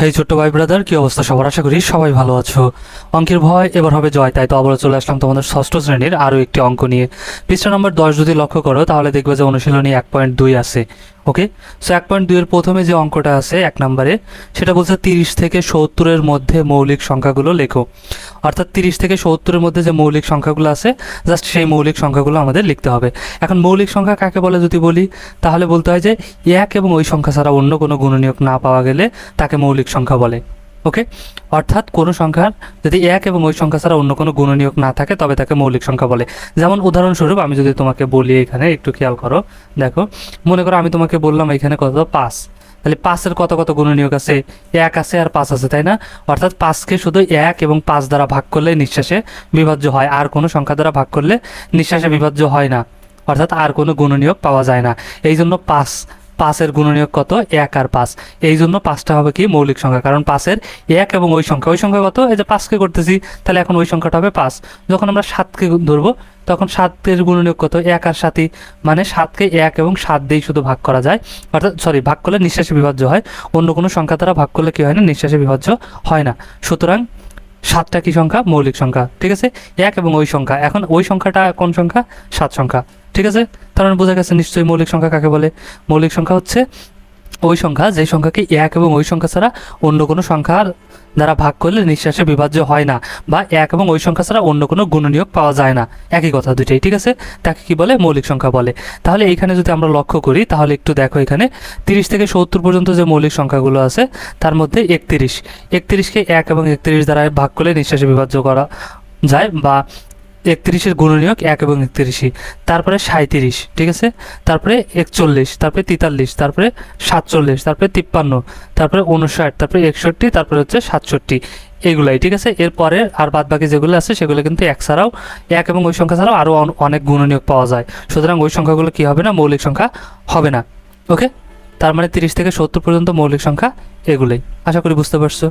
হেই ছোট্ট ভাই ব্রাদার কি অবস্থা সবার? আশা করি সবাই ভালো আছো। অঙ্কের ভয় এবার হবে জয়, তাই তো আবারও চলে আসলাম তোমাদের ষষ্ঠ শ্রেণির আরও একটি অঙ্ক নিয়ে। পৃষ্ঠা নম্বর দশ যদি লক্ষ্য করো, তাহলে দেখবে যে অনুশীলনী এক পয়েন্ট দুই আছে। ওকে? সো এক পয়েন্ট দুইয়ের প্রথমে যে অঙ্কটা আছে, এক নম্বরে, সেটা বলছে তিরিশ থেকে সত্তরের মধ্যে মৌলিক সংখ্যাগুলো লেখো। অর্থাৎ তিরিশ থেকে সত্তরের মধ্যে যে মৌলিক সংখ্যাগুলো আছে জাস্ট সেই মৌলিক সংখ্যাগুলো আমাদের লিখতে হবে। এখন মৌলিক সংখ্যা কাকে বলে যদি বলি? তাহলে বলতে হয় যে এক এবং ওই সংখ্যা ছাড়া অন্য কোনো গুণনীয়ক না পাওয়া গেলে তাকে মৌলিক সংখ্যা বলে। ওকে অর্থাৎ কোনো সংখ্যার যদি এক এবং ওই সংখ্যা ছাড়া অন্য কোনো গুণনীয়ক না থাকে, তবে তাকে মৌলিক সংখ্যা বলে। যেমন উদাহরণস্বরূপ আমি যদি তোমাকে বলি এখানে, একটু খেয়াল করো, দেখো, মনে করো আমি তোমাকে বললাম এখানে কত? পাঁচ। তাহলে পাঁচের কত কত গুণনীয়ক আছে? এক আছে আর পাঁচ আছে, তাই না? অর্থাৎ পাঁচকে শুধু এক এবং পাঁচ দ্বারা ভাগ করলে নিঃশ্বাসে বিভাজ্য হয়। আর কোনো সংখ্যা দ্বারা ভাগ করলে নিঃশ্বাসে বিভাজ্য হয় না। অর্থাৎ আর কোনো গুণনীয়ক পাওয়া যায় না। এই জন্য পাঁচ পাঁচের গুণনীয়ক কত? এক আর পাঁচ। এই জন্য পাঁচটা হবে কি? মৌলিক সংখ্যা। কারণ পাঁচের এক এবং ওই সংখ্যা। ওই সংখ্যা কত? এই যে পাঁচকে করতেছি, তাহলে এখন ওই সংখ্যাটা হবে পাঁচ। যখন আমরা সাতকে ধরবো, তখন সাতের গুণনীয়ক কত? এক আর সাতই। মানে সাতকে এক এবং সাত দিয়েই শুধু ভাগ করা যায়। অর্থাৎ সরি ভাগ করলে নিঃশ্বাসে বিভাজ্য হয়। অন্য কোনো সংখ্যা দ্বারা ভাগ করলে কি হয় না? নিঃশ্বাসে বিভাজ্য হয় না। সুতরাং সাতটা কি সংখ্যা? মৌলিক সংখ্যা। ঠিক আছে? এক এবং ওই সংখ্যা। এখন ওই সংখ্যাটা কোন সংখ্যা? সাত সংখ্যা। ঠিক আছে? তার মানে বোঝা গেছে নিশ্চয়ই মৌলিক সংখ্যা কাকে বলে? মৌলিক সংখ্যা হচ্ছে ওই সংখ্যা যে সংখ্যাকে এক এবং ওই সংখ্যা ছাড়া অন্য কোনো সংখ্যার দ্বারা ভাগ করলে নিঃশ্বাসে বিভাজ্য হয় না বা এক এবং ওই সংখ্যা ছাড়া অন্য কোনো গুণনীয়ক পাওয়া যায় না। একই কথা দুইটাই, ঠিক আছে? তাকে কি বলে? মৌলিক সংখ্যা বলে। তাহলে এইখানে যদি আমরা লক্ষ্য করি, তাহলে একটু দেখো এখানে। তিরিশ থেকে সত্তর পর্যন্ত যে মৌলিক সংখ্যাগুলো আছে, তার মধ্যে একত্রিশ। একত্রিশকে এক এবং একত্রিশ দ্বারা ভাগ করলে নিঃশ্বাসে বিভাজ্য করা যায় বা একত্রিশের গুণনীয়ক এক এবং একত্রিশই। তারপরে সাঁত্রিশ ঠিক আছে? তারপরে একচল্লিশ, তারপরে তেতাল্লিশ, তারপরে সাতচল্লিশ, তারপরে তিপ্পান্ন, তারপরে উনষাট তারপরে একষট্টি, তারপরে হচ্ছে সাতষট্টি। এগুলাই, ঠিক আছে? এরপরে আর বাদ বাকি যেগুলো আছে, সেগুলো কিন্তু এক ছাড়াও, এক এবং ওই সংখ্যা ছাড়াও আরও অনেক গুণনীয়ক পাওয়া যায়। সুতরাং ওই সংখ্যাগুলো কি হবে না? মৌলিক সংখ্যা হবে না। ওকে? তার মানে তিরিশ থেকে সত্তর পর্যন্ত মৌলিক সংখ্যা এগুলোই। আশা করি বুঝতে পারছ।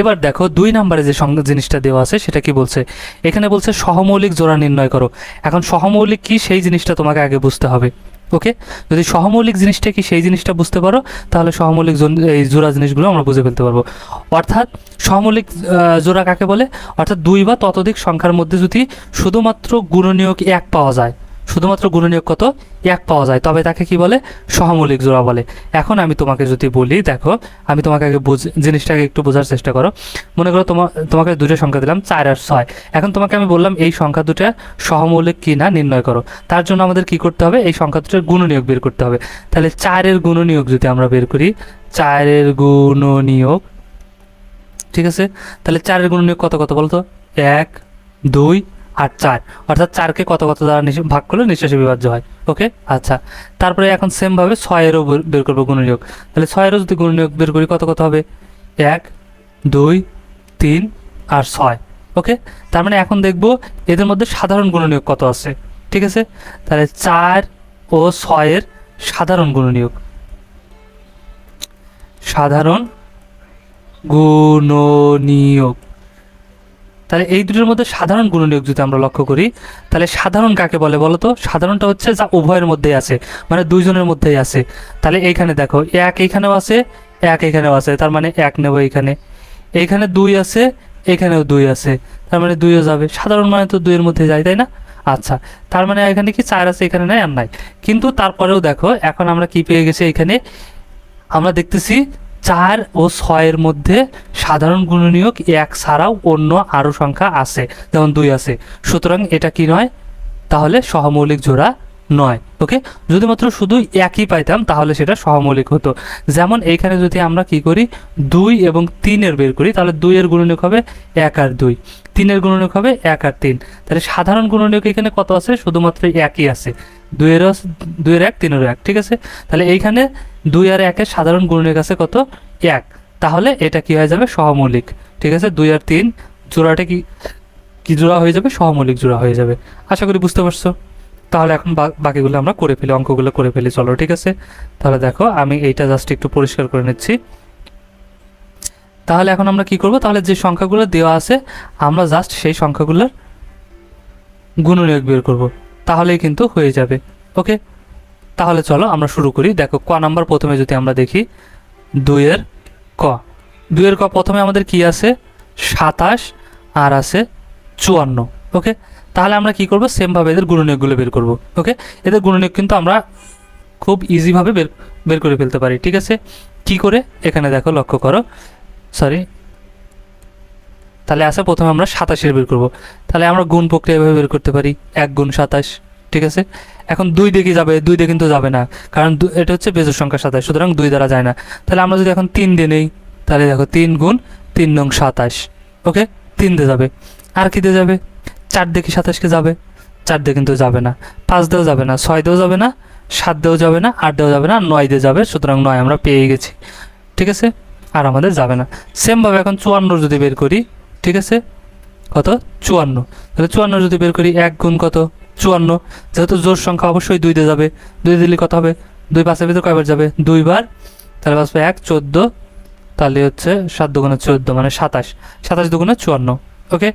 এবার দেখো দুই নম্বরে যে জিনিসটা দেওয়া আছে, সেটা কি বলছে? এখানে বলছে সহমৌলিক জোড়া নির্ণয় করো। এখন সহমৌলিক কি, সেই জিনিসটা তোমাকে আগে বুঝতে হবে, ওকে? যদি সহমৌলিক জিনিসটা কি, সেই জিনিসটা বুঝতে পারো, তাহলে সহমৌলিক এই জোড়া জিনিসগুলো আমরা বুঝে ফেলতে পারব। অর্থাৎ সহমৌলিক জোড়া কাকে বলে? অর্থাৎ দুই বা ততোধিক সংখ্যার মধ্যে যদি শুধুমাত্র গুণনীয়ক এক পাওয়া যায় শুধুমাত্র গুণনীয়ক কত? এক পাওয়া যায়। তবে তাকে কি বলে? সহমৌলিক জোড়া বলে। এখন আমি তোমাকে যদি বলি, দেখো, আমি তোমাকে আগে বুঝ জিনিসটাকে একটু বোঝার চেষ্টা করো। মনে করো তোমা তোমাকে দুটো সংখ্যা দিলাম, চার আর ছয়। এখন তোমাকে আমি বললাম, এই সংখ্যা দুটা সহমৌলিক কি না নির্ণয় করো। তার জন্য আমাদের কি করতে হবে? এই সংখ্যা দুটার গুণনীয়ক বের করতে হবে। তাহলে চারের গুণনীয়ক যদি আমরা বের করি, চারের গুণনীয়ক, ঠিক আছে? তাহলে চারের গুণনীয়ক কত কত বলতো? এক, দুই আর চার। অর্থাৎ চারকে কত কত দ্বারা ভাগ করলে নিঃশ্বাসে বিভাজ্য হয়। ওকে? আচ্ছা। তারপরে এখন সেমভাবে ছয়েরও বের- করব গুণনীয়ক। তাহলে ছয়েরও যদি গুণনীয়ক বের করি কত কত হবে? এক, দুই, তিন আর ছয়। ওকে? তার মানে এখন দেখব এদের মধ্যে সাধারণ গুণনীয়ক কত আছে? ঠিক আছে? তাহলে চার ও ছয়ের সাধারণ গুণনীয়ক। সাধারণ গুণনীয়ক। তাহলে এই দুটোর মধ্যে সাধারণ গুণনীয়ক যদি আমরা লক্ষ্য করি, তাহলে সাধারণ কাকে বলে বলো তো সাধারণটা হচ্ছে যা উভয়ের মধ্যেই আছে মানে দুইজনের মধ্যেই আছে। তাহলে এইখানে দেখো, এক এইখানেও আছে, এক এখানেও আছে, তার মানে এক নেব এইখানে। এইখানে দুই আছে এখানেও দুই আছে, তার মানে দুইও যাবে। সাধারণ মানে তো দুইয়ের মধ্যে যায়, তাই না? আচ্ছা তার মানে এখানে কি চার আছে, এখানে নাই আর নাই। কিন্তু তারপরেও দেখো, এখন আমরা কি পেয়ে গেছি এখানে আমরা দেখতেছি চার ও ছয়ের মধ্যে সাধারণ গুণনীয়ক এক ছাড়াও অন্য আরও সংখ্যা আছে, যেমন দুই আছে। সুতরাং এটা কি নয়? তাহলে সহমৌলিক জোড়া নয় ওকে যদি মাত্র শুধু একই পাইতাম, তাহলে সেটা সহমৌলিক হতো। যেমন এইখানে যদি আমরা কি করি, দুই এবং তিনের বের করি, তাহলে দুইয়ের গুণনীয়ক হবে এক আর দুই। তিনের গুণনীয়ক হবে এক আর তিন। তাহলে সাধারণ গুণনীয়ক এখানে কত আছে? শুধুমাত্র একই আছে। দুইয়েরও দুইয়ের এক, তিনেরও এক, ঠিক আছে? তাহলে এইখানে দুই আর একের সাধারণ গুণনীয়ক আছে কত? এক। তাহলে এটা কি হয়ে যাবে? সহমৌলিক, ঠিক আছে? দুই আর তিন জোড়াটা কি কি জোড়া হয়ে যাবে? সহমৌলিক জোড়া হয়ে যাবে। আশা করি বুঝতে পারছ। তাহলে এখন বাকিগুলো আমরা করে ফেলি, অঙ্কগুলো করে ফেলি, চলো, ঠিক আছে? তাহলে দেখো, আমি এইটা জাস্ট একটু পরিষ্কার করে নিচ্ছি। তাহলে এখন আমরা কি করব? তাহলে যে সংখ্যাগুলো দেওয়া আছে, আমরা জাস্ট সেই সংখ্যাগুলোর গুণনীয়ক বের করব। তাহলেই কিন্তু হয়ে যাবে ওকে তাহলে চলো, আমরা শুরু করি। দেখো, ক নাম্বার প্রথমে যদি আমরা দেখি, দুইয়ের ক। দুইয়ের ক প্রথমে আমাদের কি আছে? সাতাশ, আর আছে চুয়ান্ন ওকে তাহলে আমরা কি করব? সেমভাবে এদের গুণনীয়কগুলো বের করব ওকে এদের গুণনীয়ক কিন্তু আমরা খুব ইজিভাবে বের বের করে ফেলতে পারি, ঠিক আছে? কি করে? এখানে দেখো, লক্ষ্য করো। সরি তাহলে আসে প্রথমে আমরা সাতাশের বের করব। তাহলে আমরা গুণ প্রক্রিয়া এভাবে বের করতে পারি, এক গুণ সাতাশ, ঠিক আছে? এখন দুই দিকে যাবে? দুই দিয়ে কিন্তু যাবে না, কারণ এটা হচ্ছে বেজোর সংখ্যা সাতাশ, সুতরাং দুই দ্বারা যায় না। তাহলে আমরা যদি এখন তিন দিয়ে নেই, তাহলে দেখো, তিন গুণ তিন নং সাতাশ ওকে তিন দিয়ে যাবে। আর কি দিয়ে যাবে? চার দিকে সাতাশকে যাবে চার দিয়ে কিন্তু যাবে না। পাঁচ দিয়েও যাবে না ছয় দিয়েও যাবে না সাত দিয়েও যাবে না আট দিয়েও যাবে না নয় দিয়ে যাবে, সুতরাং নয় আমরা পেয়ে গেছি। ঠিক আছে? আর আমাদের যাবে না। সেমভাবে এখন চুয়ান্নর যদি বের করি, ঠিক আছে? কত? চুয়ান্ন। তাহলে চুয়ান্ন যদি বের করি, এক গুণ কত? চুয়ান্ন। যেহেতু জোর সংখ্যা অবশ্যই দুই দিয়ে যাবে। দুই দিলে কত হবে? দুই পাঁচের ভিতরে কয়বার যাবে? দুইবার। তাহলে বাঁচবে এক, চোদ্দ। তাহলে হচ্ছে সাত দুগুণে চোদ্দ মানে সাতাশ। সাতাশ দুগুণে চুয়ান্ন। ওকে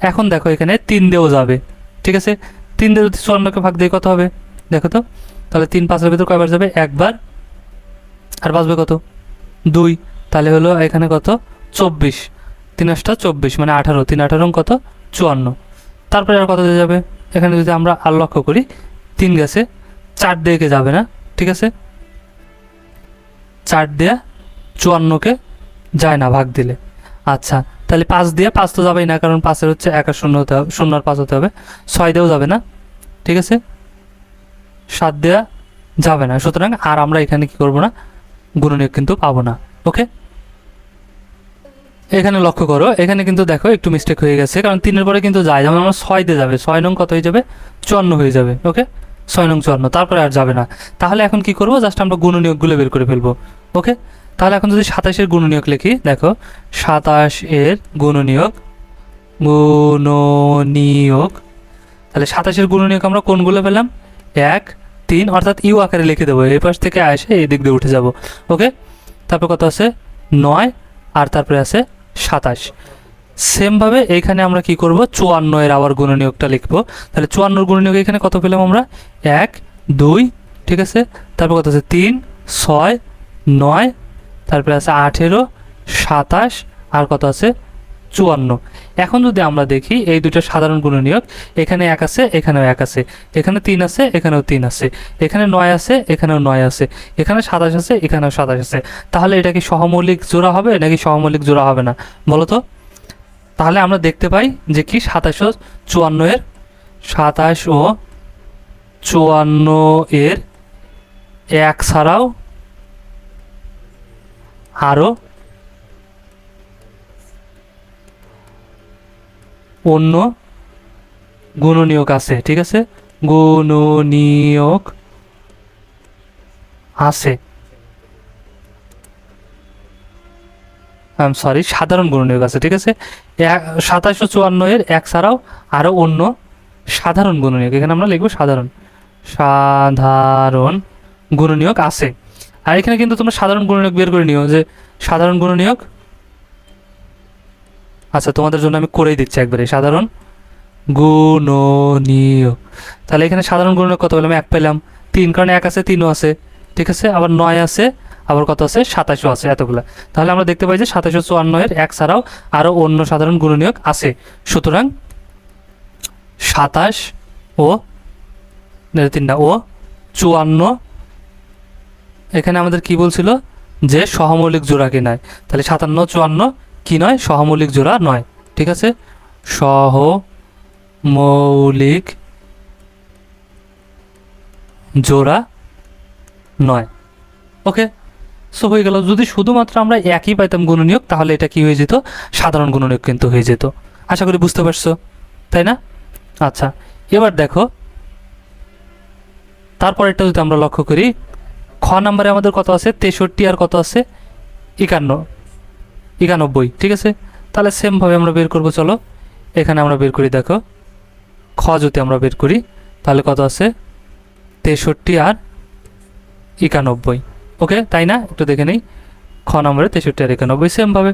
এখন দেখো এখানে তিন দিয়েও যাবে। ঠিক আছে? তিন দিয়ে যদি চুয়ান্নকে ভাগ দিয়ে কত হবে? দেখো তো? তাহলে তিন পাঁচের ভিতরে কয়বার যাবে? একবার। আর বাঁচবে কত? দুই। তাহলে হলো এখানে কত? চব্বিশ। তিন আটটা চব্বিশ মানে আঠারো। তিন আঠারো কত? চুয়ান্ন। তারপরে আর কত দিয়ে যাবে? এখানে যদি আমরা আর লক্ষ্য করি, তিন গেছে, চার দিকে যাবে না। ঠিক আছে? চার দেয়া চুয়ান্নকে যায় না ভাগ দিলে। আচ্ছা তাহলে পাঁচ দিয়ে পাঁচ তো যাবেই না, কারণ পাঁচের হচ্ছে এক আর শূন্য হতে হবে, শূন্য আর পাঁচ হতে হবে। ছয় দিয়েও যাবে না, ঠিক আছে? সাত দেওয়া যাবে না, সুতরাং আর আমরা এখানে কি করব না, গুণনীয়ক কিন্তু পাবো না, ওকে? এখানে লক্ষ্য করো, এখানে কিন্তু দেখো একটু মিস্টেক হয়ে গেছে, কারণ তিনের পরে কিন্তু যায়, যেমন আমরা ছয় দিয়ে যাবে, ছয় নং কত হয়ে যাবে? চুয়ান্ন হয়ে যাবে, ওকে? ছয় নং চুয়ান্ন, তারপরে আর যাবে না। তাহলে এখন কি করব? জাস্ট আমরা গুণনীয়কগুলো বের করে ফেলব, ওকে? তাহলে এখন যদি সাতাশের গুণনীয়ক লিখি, দেখো সাতাশ এর গুণনীয়ক গুণনীয়ক। তাহলে সাতাশের গুণনীয়ক আমরা কোনগুলো পেলাম? এক, তিন, অর্থাৎ ইউ আকারে লিখে দেবো। এই পাশ থেকে আসে এই দিক দিয়ে উঠে যাব। ওকে? তারপর কত আছে? নয়, আর তারপরে আছে সাতাশ। সেমভাবে এইখানে আমরা কি করব? চুয়ান্ন এর আবার গুণনীয়কটা লিখব। তাহলে চুয়ান্নর গুণনীয়ক এখানে কত পেলাম আমরা? এক, দুই, ঠিক আছে? তারপর কত আছে? তিন, ছয়, নয় তারপরে আছে আঠেরো, সাতাশ, আর কত আছে? চুয়ান্ন। এখন যদি আমরা দেখি এই দুটো সাধারণ গুণনীয়ক, এখানে এক আছে, এখানেও এক আছে। এখানে তিন আছে, এখানেও তিন আছে। এখানে নয় আছে, এখানেও নয় আছে। এখানে সাতাশ আছে, এখানেও সাতাশ আছে। তাহলে এটা কি সহমৌলিক জোড়া হবে, নাকি সহমৌলিক জোড়া হবে না? বলো তো। তাহলে আমরা দেখতে পাই যে কি? সাতাশ চুয়ান্ন এর, সাতাশ ও চুয়ান্ন এর এক ছাড়াও আরও অন্য গুণনীয়ক আছে, ঠিক আছে? গুণনীয়ক আছে। সরি সাধারণ গুণনীয়ক আছে, ঠিক আছে? সাতাশশো চুয়ান্ন এর এক ছাড়াও আরও অন্য সাধারণ গুণনীয়ক। এখানে আমরা লিখব সাধারণ। সাধারণ গুণনীয়ক আছে। আর এখানে কিন্তু তোমরা সাধারণ গুণনীয়ক বের করে নিও, যে সাধারণ গুণনীয়ক আচ্ছা তোমাদের জন্য আমি করেই দিচ্ছি একবারে, সাধারণ গুণনীয়ক তাহলে এখানে সাধারণ গুণনীয়ক কত পেলাম? এক পেলাম। তিন, কারণে এক আছে, তিনও আছে, ঠিক আছে? আবার নয় আছে, আবার কত আছে? সাতাশও আছে, এতগুলা। তাহলে আমরা দেখতে পাই যে সাতাশো চুয়ান্ন এর এক ছাড়াও আরও অন্য সাধারণ গুণনীয়ক আছে। সুতরাং সাতাশ ও, তিনটা, ও, চুয়ান্ন এখানে আমাদের কি বলছিল? যে সহমৌলিক জোড়া কি নয়। তাহলে সাতান্ন, চুয়ান্ন কি নয়? সহমৌলিক জোড়া নয়। ঠিক আছে? সহ মৌলিক জোড়া নয়। ওকে? সো হয়ে গেল। যদি শুধুমাত্র আমরা একই পাইতাম গুণনীয়ক, তাহলে এটা কি হয়ে যেত? সাধারণ গুণনীয়ক কিন্তু হয়ে যেত। আশা করি বুঝতে পারছ, তাই না? আচ্ছা এবার দেখো। তারপর তারপরেরটা যদি আমরা লক্ষ্য করি খ নাম্বারে আমাদের কত আছে? তেষট্টি আর কত আছে? একান্ন। একানব্বই। ঠিক আছে? তাহলে সেমভাবে আমরা বের করব, চলো। এখানে আমরা বের করি, দেখো। খ যদি আমরা বের করি, তাহলে কত আছে? তেষট্টি আর একানব্বই। ওকে? তাই না? একটু দেখে নেই। খ নম্বরে তেষট্টি আর একানব্বই সেমভাবে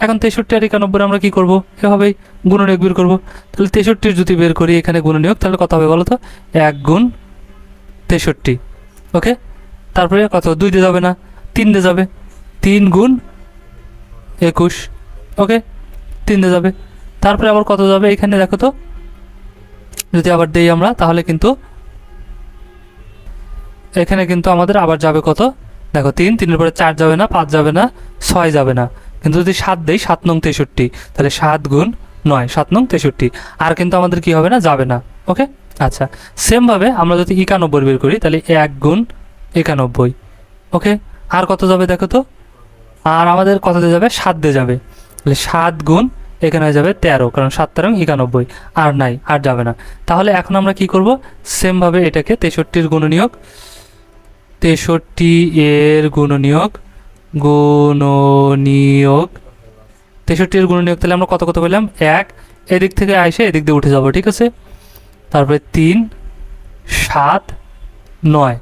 এখন তেষট্টি আর একানব্বই আমরা কী করব? এভাবেই গুণনীয়ক বের করব। তাহলে তেষট্টির যদি বের করি, এখানে গুণনীয়ক, তাহলে কত হবে বলো তো? এক গুণ তেষট্টি। ওকে? তারপরে কত? দুই দিয়ে যাবে না। তিন দিয়ে যাবে। তিন গুণ একুশ। ওকে? তিন দিয়ে যাবে। তারপরে আবার কত যাবে? এখানে দেখো তো। যদি আবার দেই আমরা, তাহলে কিন্তু এখানে কিন্তু আমাদের আবার যাবে কত? দেখো, তিন, তিনের পরে চার যাবে না, পাঁচ যাবে না, ছয় যাবে না। কিন্তু যদি সাত দেই, সাত নং তেষট্টি, তাহলে সাত গুণ নয়, সাত নং তেষট্টি। আর কিন্তু আমাদের কি হবে না? যাবে না। ওকে? আচ্ছা। সেমভাবে আমরা যদি একানব্বই বের করি, তাহলে এক গুণ একানব্বই। ওকে আর কত যাবে দেখো তো? আর আমাদের কত দিয়ে যাবে? সাত দিয়ে যাবে। তাহলে সাত গুণ এখানে হয়ে যাবে তেরো, কারণ সাত তেরো একানব্বই। আর নাই, আর যাবে না। তাহলে এখন আমরা কি করব? সেমভাবে এটাকে তেষট্টির গুণনীয়ক, তেষট্টি এর গুণনীয়ক গুণনীয়ক, তেষট্টির গুণনীয়ক, তাহলে আমরা কত কত পেলাম? এক। এদিক থেকে আইসে এদিক দিয়ে উঠে যাব, ঠিক আছে? তারপরে তিন, সাত, নয়।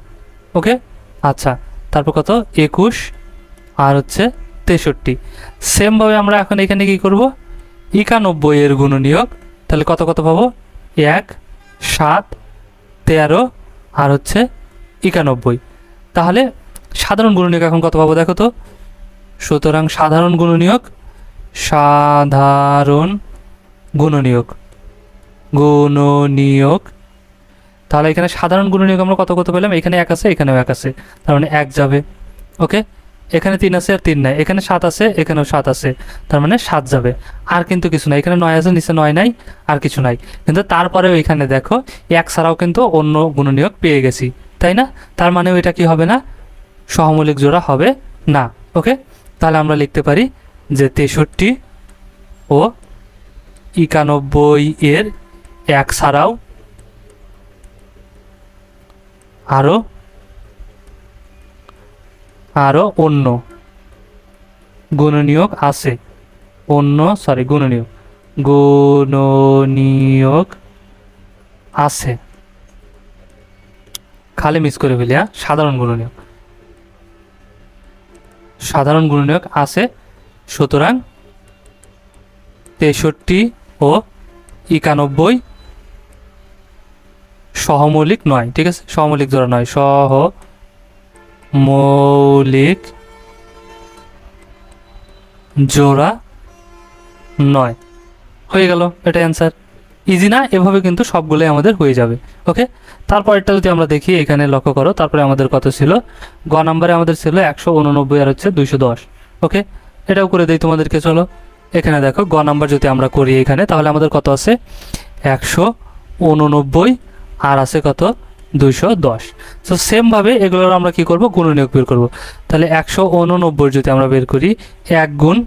ওকে? আচ্ছা তারপর কত? একুশ, আর হচ্ছে তেষট্টি। সেমভাবে আমরা এখন এখানে কি করব? একানব্বই এর গুণনীয়ক। তাহলে কত কত পাবো? এক, সাত, তেরো, আর হচ্ছে একানব্বই। তাহলে সাধারণ গুণনীয়ক এখন কত পাবো দেখো তো? সুতরাং সাধারণ গুণনীয়ক সাধারণ গুণনীয়ক। গুণনীয়ক। তাহলে এখানে সাধারণ গুণনীয়ক আমরা কত কত পেলাম? এখানে এক আছে, এখানেও এক আছে। তার মানে এক যাবে। ওকে? এখানে তিন আছে আর তিন নাই। এখানে সাত আছে, এখানেও সাত আছে। তার মানে সাত যাবে। আর কিন্তু কিছু নাই। এখানে নয় আছে, নিচে নয় নাই, আর কিছু নাই। কিন্তু তারপরেও এখানে দেখো, এক ছাড়াও কিন্তু অন্য গুণনীয়ক পেয়ে গেছি। তাই না? তার মানে এটা কি হবে না? সহমৌলিক জোড়া হবে না। ওকে? তাহলে আমরা লিখতে পারি যে তেষট্টি ও একানব্বই এর এক ছাড়াও আরও আরও অন্য। গুণনীয়ক আছে। অন্য সরি গুণনীয়ক। গুণনীয়ক আছে। খালি মিস করে ফেলি হ্যাঁ? সাধারণ গুণনীয়ক। সাধারণ গুণনীয়ক আছে, সুতরাং তেষট্টি ও একানব্বই সহমৌলিক নয়, ঠিক আছে? সহমৌলিক জোড়া নয় সহ মৌলিক জোড়া নয়। হয়ে গেল এটা অ্যান্সার ইজি না? এভাবে কিন্তু সবগুলোই আমাদের হয়ে যাবে ওকে তারপরেরটা যদি আমরা দেখি, এখানে লক্ষ্য করো, তারপরে আমাদের কত ছিল? গ নাম্বারে আমাদের ছিল একশো উননব্বই আর হচ্ছে দুইশো দশ ওকে এটাও করে দিই তোমাদেরকে, চলো। এখানে দেখো, গ নাম্বার যদি আমরা করি এখানে, তাহলে আমাদের কত আছে? একশো উননব্বই আর আছে কত? দুইশো দশ। তো সেমভাবে এগুলোর আমরা কি করব? গুণনীয়ক বের করব। তাহলে একশো উননব্বই যদি আমরা বের করি, এক গুণ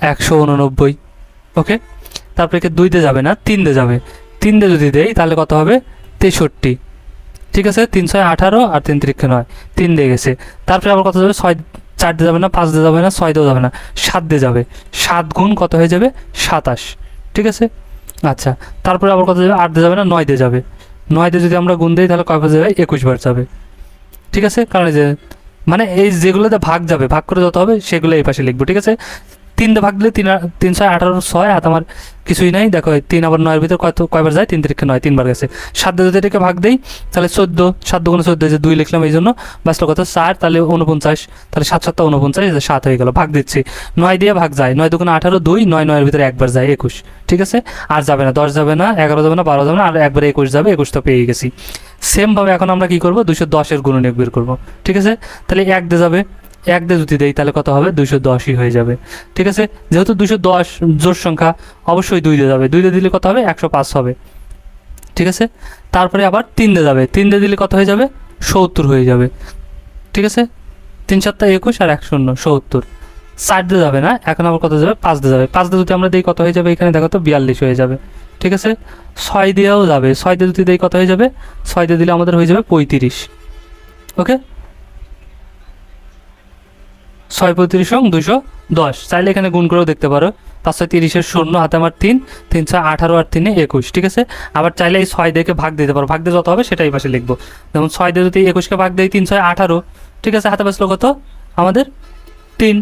একশো উননব্বই। ওকে তারপরে কি দুইতে যাবে না, তিন দিয়ে যাবে। তিন দিয়ে যদি দেই, তাহলে কত হবে? তেষট্টি। ঠিক আছে? তিনশো আঠারো আর তিন তিরিক্ষে নয়। তিন দিয়ে গেছে। তারপরে আবার কত যাবে? ছয়, চার দিয়ে যাবে না, পাঁচ দিয়ে যাবে না, ছয় দিয়ে যাবে না, সাত দিয়ে যাবে। সাত গুণ কত হয়ে যাবে? সাতাশ। ঠিক আছে? আচ্ছা তারপরে আবার কত যাবে? আট দিয়ে যাবে না? নয় দিয়ে যাবে। নয় দিয়ে যদি আমরা গুণ দিই, তাহলে কয় বার যাবে? একুশ বার যাবে। ঠিক আছে? কারণ যে মানে এই যেগুলোতে ভাগ যাবে, ভাগ করে যত হবে, সেগুলো এই পাশে লিখব, ঠিক আছে? তিন ভাগ দিলে তিন তিন ছয়, আঠারো, ছয় আর আমার কিছুই নাই। দেখো তিন আবার নয়ের ভিতরে কত কয়বার যায়? তিন তারিখে নয়, তিনবার গেছে। সাত যদি এটাকে ভাগ দেই, তাহলে চোদ্দ। সাত দুগুণে চোদ্দ যে দুই লিখলাম এই জন্য। বাঁচলো কত? চার, তাহলে উনপঞ্চাশ তাহলে সাত সাতটা উনপঞ্চাশ সাত হয়ে গেল, ভাগ দিচ্ছি। নয় দিয়ে ভাগ যায়। নয় দুগুণে আঠারো, দুই, নয় নয়ের ভিতরে একবার যায়, একুশ। ঠিক আছে? আর যাবে না, দশ যাবে না, এগারো যাবে না, বারো যাবে না, আর একবার একুশ যাবে, একুশ তো পেয়ে গেছি। সেমভাবে এখন আমরা কি করব? দুশো দশের গুণনীয়ক বের করব। ঠিক আছে? তাহলে এক দিয়ে যাবে। এক দিয়ে যদি দেই, তাহলে কত হবে? দুশো দশই হয়ে যাবে। ঠিক আছে? যেহেতু দুশো দশ জোর সংখ্যা, অবশ্যই দুই দিয়ে যাবে। দুই দিয়ে দিলে কত হবে? একশো পাঁচ হবে। ঠিক আছে? তারপরে আবার তিন দিয়ে যাবে। তিন দিয়ে দিলে কত হয়ে যাবে? সত্তর হয়ে যাবে। ঠিক আছে? তিন সাতটা একুশ আর এক শূন্য সত্তর। চার দিয়ে যাবে না? এখন আবার কত যাবে? পাঁচ দিয়ে যাবে। পাঁচ দিয়ে যদি আমরা দিই, কত হয়ে যাবে এখানে? দেখো তো, বিয়াল্লিশ হয়ে যাবে। ঠিক আছে? ছয় দিয়েও যাবে। ছয় দিয়ে যদি দিই, কত হয়ে যাবে? ছয় দিয়ে দিলে আমাদের হয়ে যাবে পঁয়ত্রিশ। ওকে? ছয় পঁয়ত্রিশ সং দুশো দশ। চাইলে এখানে গুণ করেও দেখতে পারো। পাঁচশো তিরিশের শূন্য, হাতে আমার তিন তিন ছয় আঠারো আর তিনে একুশ, ঠিক আছে? আবার চাইলে এই ছয় দেখে ভাগ দিতে পারো। ভাগ দিয়ে যত হবে সেটাই পাশে লিখব। যেমন ছয় দিয়ে যদি একুশকে ভাগ দেয় তিন ছয় আঠারো, ঠিক আছে? হাতে বাঁচলো কত আমাদের তিন।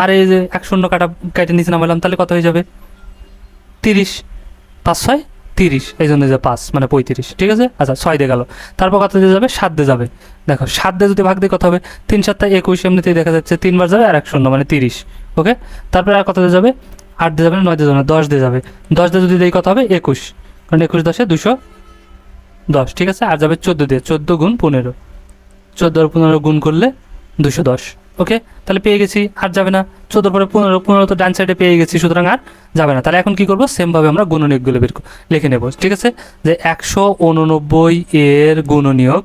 আর এই যে এক শূন্য কাটা কেটে নিচে নামালাম, তাহলে কত হয়ে যাবে? তিরিশ। পাঁচ ছয় তিরিশ, এই জন্য যে পাঁচ মানে পঁয়ত্রিশ, ঠিক আছে? আচ্ছা ছয় দিয়ে গেল। তারপর কত দিয়ে যাবে? সাত দিয়ে যাবে। দেখো, সাত দিয়ে যদি ভাগ দিয়ে কথা হবে? তিন সাতটা একুশ, এমনিতেই দেখা যাচ্ছে তিনবার যাবে আর এক শূন্য মানে তিরিশ, ওকে? তারপরে আর কত দিয়ে যাবে? আট দিয়ে যাবে, নয় দিয়ে যাবে, দশ দিয়ে যাবে। দশ দিয়ে যদি দেই কত হবে? একুশ, কারণ একুশ দশে দুশো দশ, ঠিক আছে? আর যাবে চোদ্দ দিয়ে, চোদ্দ গুণ পনেরো। চোদ্দ আর পনেরো গুণ করলে দুশো দশ। ওকে? তাহলে পেয়ে গেছি, আর যাবে না। চোদ্দোর পরে পনেরো পনেরো তো ডান সাইডে পেয়ে গেছি, সুতরাং আর যাবে না। তাহলে এখন কি করব? সেমভাবে আমরা গুণনীয়কগুলো বের লিখে নেব, ঠিক আছে? যে একশো উননব্বই এর গুণনীয়ক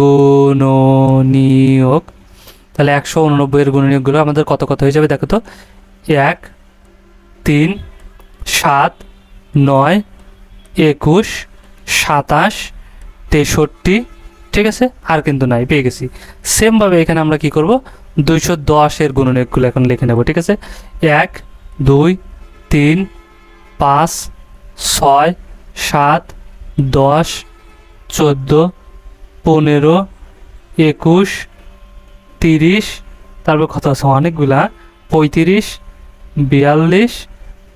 গুণনীয়ক, তাহলে একশো উননব্বই এর গুণনীয়কগুলো আমাদের কত কত হয়ে যাবে? দেখো তো, এক, তিন, সাত, নয়, একুশ, সাতাশ, তেষট্টি ঠিক আছে? আর কিন্তু নাই, পেয়ে গেছি। সেমভাবে এখানে আমরা কি করব? দুইশো দশের গুণনীয়কগুলো এখন লিখে নেব, ঠিক আছে? এক, দুই, তিন, পাঁচ, ছয়, সাত, দশ, চোদ্দ, পনেরো, একুশ, তিরিশ, তারপর কত আছে? অনেকগুলা। পঁয়ত্রিশ, বিয়াল্লিশ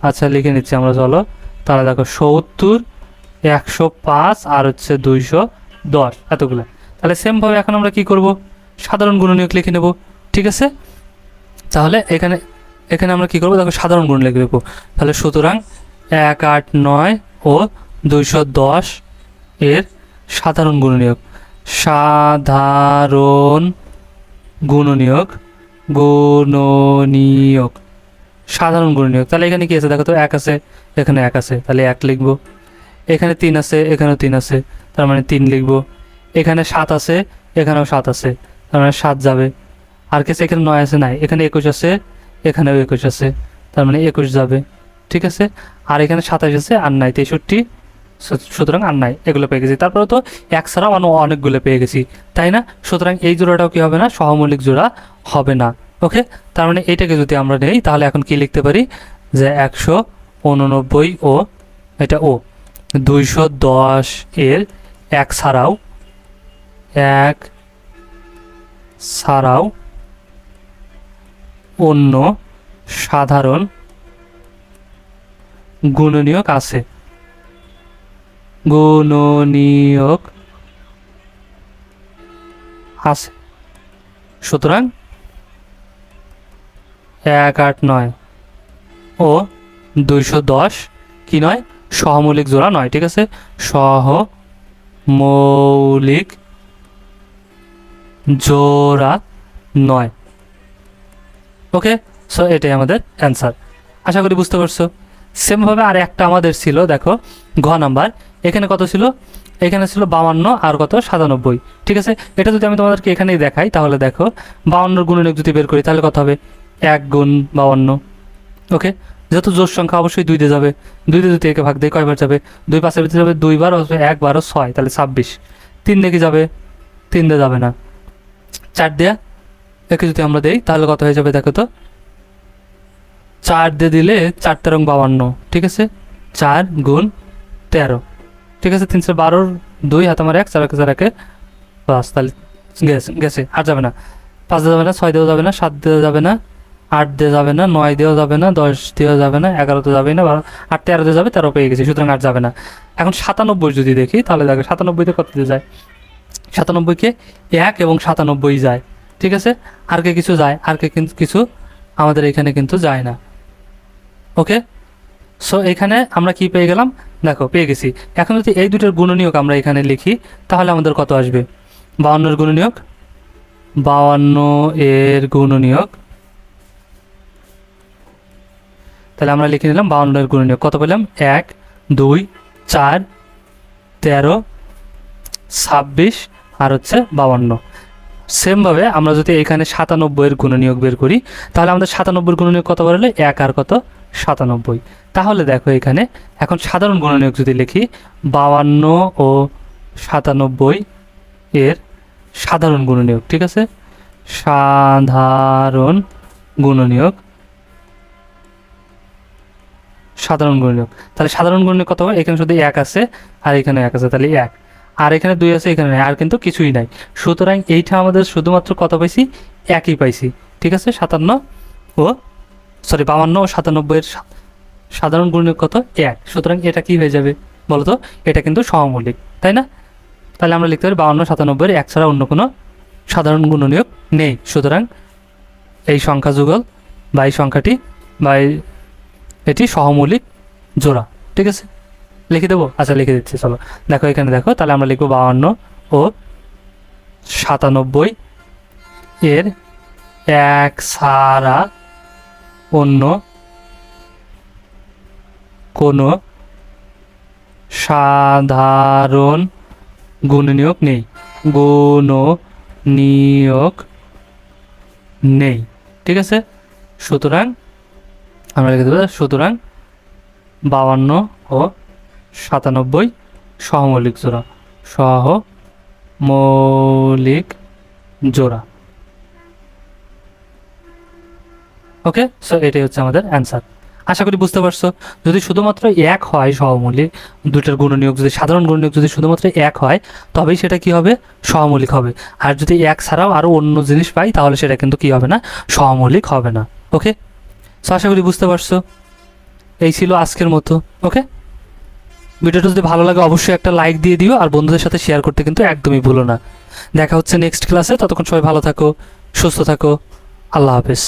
আচ্ছা লিখে নিচ্ছি আমরা, চলো। তাহলে দেখো, সত্তর, একশো পাঁচ, আর হচ্ছে দুইশো দশ, এতগুলো। তাহলে সেমভাবে এখন আমরা কি করব? সাধারণ গুণনীয়ক লিখে নেব। ঠিক আছে? তাহলে এখানে এখানে আমরা কি করব? দেখো সাধারণ গুণ লিখে দেবো তাহলে সুতরাং এক, আট, নয় ও দুইশো দশ এর সাধারণ গুণনীয়ক সাধারণ গুণনীয়ক গুণনীয়ক সাধারণ গুণনীয়ক তাহলে এখানে কি আছে? দেখো তো এক আছে, এখানে এক আছে। তাহলে এক লিখব। এখানে তিন আছে, এখানেও তিন আছে। তার মানে তিন লিখব। এখানে সাত আছে, এখানেও সাত আছে, তার মানে সাত যাবে। আর কিছু এখানে নয় আছে, নাই। এখানে একুশ আছে, এখানেও একুশ আছে, তার মানে একুশ যাবে। ঠিক আছে? আর এখানে সাতাশ আছে, আর নাই, তেষট্টি। সুতরাং আর নাই, এগুলো পেয়ে গেছি। তারপরে তো এক ছাড়াও অনেকগুলো পেয়ে গেছি, তাই না? সুতরাং এই জোড়াটাও কি হবে না? সহমৌলিক জোড়া হবে না। ওকে? তার মানে এইটাকে যদি আমরা নেই, তাহলে এখন কি লিখতে পারি? যে একশো উননব্বই ও, এটা ও, দুইশো দশ এর এক ছাড়াও এক ছাড়াও অন্য সাধারণ গুণনীয়ক আছে। গুণনীয়ক আছে। সুতরাং এক আট নয় ও দুইশো দশ কি নয়? সহমৌলিক জোড়া নয়, ঠিক আছে? সহ মৌলিক জোড়া নয়। ওকে সো এটাই আমাদের অ্যান্সার আশা করি বুঝতে পারছ। সেমভাবে আর একটা আমাদের ছিল, দেখো, ঘ নাম্বার। এখানে কত ছিল? এখানে ছিল বাউান্ন, আর কত? সাতানব্বই। ঠিক আছে? এটা যদি আমি তোমাদেরকে এখানেই দেখাই, তাহলে দেখো, বাউন্নর গুণনীয়ক যদি বের করি, তাহলে কত হবে? এক গুণ বাউান্ন। ওকে যেহেতু জোর সংখ্যা অবশ্যই দুই দিয়ে যাবে। দুই দিয়ে যদি একে ভাগ দিয়ে কয়বার যাবে? দুই পাশের ভিতরে যাবে দুইবার অথবা একবারও ছয়, তাহলে ছাব্বিশ। তিন দিয়ে যাবে? তিন দিয়ে যাবে না। চার দেয়া একে যদি আমরা দেই, তাহলে কত হয়ে যাবে দেখো তো? চার দিয়ে দিলে চার তেরো বাউান্ন ঠিক আছে? চার গুণ তেরো। ঠিক আছে, তিনশো বারোর দুই, হাত আমার এক, চার একে চার একে পাঁচ, তাহলে গেছে গেছে, আর যাবে না। পাঁচ দেওয়া যাবে না, ছয় দেওয়া যাবে না, সাত দেওয়া যাবে না। আট দেওয়া যাবে না, নয় দেওয়া যাবে না, দশ দেওয়া যাবে না, এগারো তো যাবেই না, বারো, আট তেরো দিয়ে যাবে, তেরো পেয়ে গেছি, সুতরাং আর যাবে না। এখন সাতানব্বই যদি দেখি, তাহলে দেখো সাতানব্বইতে কত দিয়ে যায়? সাতানব্বইকে এক এবং সাতানব্বই যায়, ঠিক আছে? আর কে কিছু যায়, আর কে কিন্তু কিছু আমাদের এখানে কিন্তু যায় না, ওকে? সো এখানে আমরা কি পেয়ে গেলাম? দেখো, পেয়ে গেছি। এখন যদি এই দুটোর গুণনীয়ক আমরা এখানে লিখি, তাহলে আমাদের কত আসবে? বাউন্নর গুণনীয়ক? বাউান্ন এর গুণনীয়ক তাহলে আমরা লিখে নিলাম বাউন্নের গুণনীয়ক। কত পেলাম? এক, দুই, চার, তেরো, ছাব্বিশ, আর হচ্ছে বাউান্ন। সেমভাবে আমরা যদি এখানে সাতানব্বইয়ের গুণনীয়ক বের করি, তাহলে আমাদের সাতানব্বইয়ের গুণনীয়ক কত বেরোলে এক আর কত? সাতানব্বই। তাহলে দেখো এখানে, এখন সাধারণ গুণনীয়ক যদি লিখি, বাউান্ন ও সাতানব্বই এর সাধারণ গুণনীয়ক, ঠিক আছে? সাধারণ গুণনীয়ক সাধারণ গুণনীয়ক। তাহলে সাধারণ গুণনীয়ক কত হবে? এখানে শুধু এক আছে, আর এখানে এক আছে, তাহলে এক। আর এখানে দুই আছে, এখানে আর কিন্তু কিছুই নাই। সুতরাং এইটা আমাদের শুধুমাত্র কত পাইছি? একই পাইছি। ঠিক আছে? সাতান্ন ও সরি বাউান্ন ও সাতানব্বইয়ের সাধারণ গুণনীয়ক কত? এক। সুতরাং এটা কি হয়ে যাবে বলো তো এটা কিন্তু সহমৌলিক তাই না? তাহলে আমরা লিখতে পারি বাউন্ন, সাতানব্বই এক ছাড়া অন্য কোনো সাধারণ গুণনীয়ক নেই। সুতরাং এই সংখ্যা যুগল বা এই সংখ্যাটি বা এটি সহমৌলিক জোড়া, ঠিক আছে? লিখে দেবো? আচ্ছা লিখে দিচ্ছি, চলো। দেখো, এখানে দেখো, তাহলে আমরা লিখব বাউন্ন ও সাতানব্বই এর এক সারা অন্য কোনো সাধারণ গুণনীয়ক নেই গুণ নিয়োগ নেই, ঠিক আছে? সুতরাং আমরা লিখে দেবো, সুতরাং বাউান্ন ও সাতানব্বই সহমৌলিক জোড়া সহ মৌলিক জোড়া। ওকে সো এটাই হচ্ছে আমাদের অ্যান্সার আশা করি বুঝতে পারছ, যদি শুধুমাত্র এক হয় সহমৌলিক দুটার গুণনীয়ক যদি, সাধারণ গুণনীয়ক যদি শুধুমাত্র এক হয়, তবেই সেটা কি হবে? সহমৌলিক হবে। আর যদি এক ছাড়াও আরও অন্য জিনিস পাই, তাহলে সেটা কিন্তু কি হবে না? সহমৌলিক হবে না। ওকে সো আশা করি বুঝতে পারছ। এই ছিল আজকের মতো ওকে ভিডিওটা যদি ভালো লাগে, অবশ্যই একটা লাইক দিয়ে দিও, আর বন্ধুদের সাথে শেয়ার করতে কিন্তু একদমই ভুলো না। দেখা হচ্ছে নেক্সট ক্লাসে ততক্ষণ সবাই ভালো থাকো, সুস্থ থাকো, আল্লাহ হাফেজ।